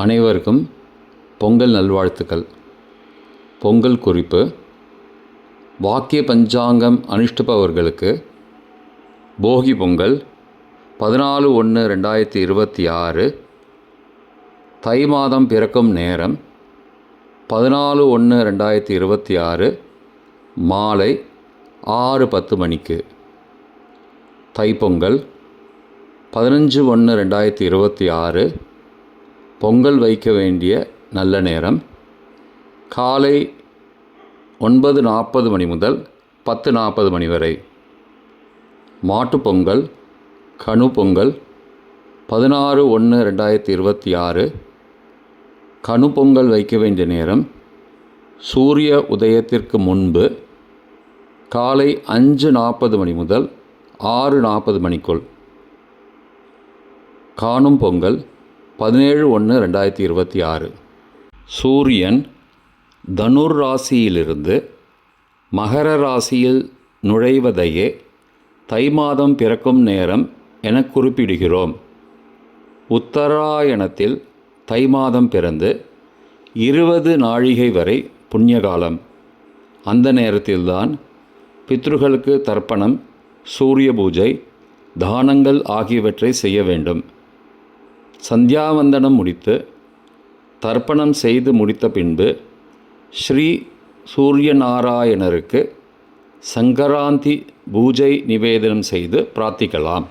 அனைவருக்கும் பொங்கல் நல்வாழ்த்துக்கள். பொங்கல் குறிப்பு வாக்கிய பஞ்சாங்கம் அனுஷ்டிப்பவர்களுக்கு போகி பொங்கல் பதினாலு ஒன்று ரெண்டாயிரத்தி இருபத்தி ஆறு தை மாதம் பிறக்கும் நேரம் பதினாலு ஒன்று ரெண்டாயிரத்தி இருபத்தி ஆறு மாலை ஆறு பத்து மணிக்கு. தைப்பொங்கல் பதினஞ்சு ஒன்று ரெண்டாயிரத்தி இருபத்தி ஆறு பொங்கல் வைக்க வேண்டிய நல்ல நேரம். காலை ஒன்பது நாற்பது மணி முதல் பத்து நாற்பது மணி வரை. மாட்டுப் பொங்கல் கனு பொங்கல் பதினாறு ஒன்று ரெண்டாயிரத்தி இருபத்தி ஆறு. கனு பொங்கல் வைக்க வேண்டிய நேரம் சூரிய உதயத்திற்கு முன்பு காலை அஞ்சு நாற்பது மணி முதல் ஆறு நாற்பது மணிக்குள். காணும் பொங்கல் பதினேழு ஒன்று ரெண்டாயிரத்தி இருபத்தி ஆறு. சூரியன் தனுர் ராசியிலிருந்து மகர ராசியில் நுழைவதையே தை மாதம் பிறக்கும் நேரம் என குறிப்பிடுகிறோம். உத்தராயணத்தில் தை மாதம் பிறந்து இருபது நாழிகை வரை புண்ணியகாலம். அந்த நேரத்தில்தான் பித்ருகளுக்கு தர்ப்பணம் சூரிய பூஜை தானங்கள் ஆகியவற்றை செய்ய வேண்டும். சந்தியாவந்தனம் முடித்து தர்ப்பணம் செய்து முடித்த பின்பு ஸ்ரீ சூரியநாராயணருக்கு சங்கராந்தி பூஜை நிவேதனம் செய்து பிரார்த்திக்கலாம்.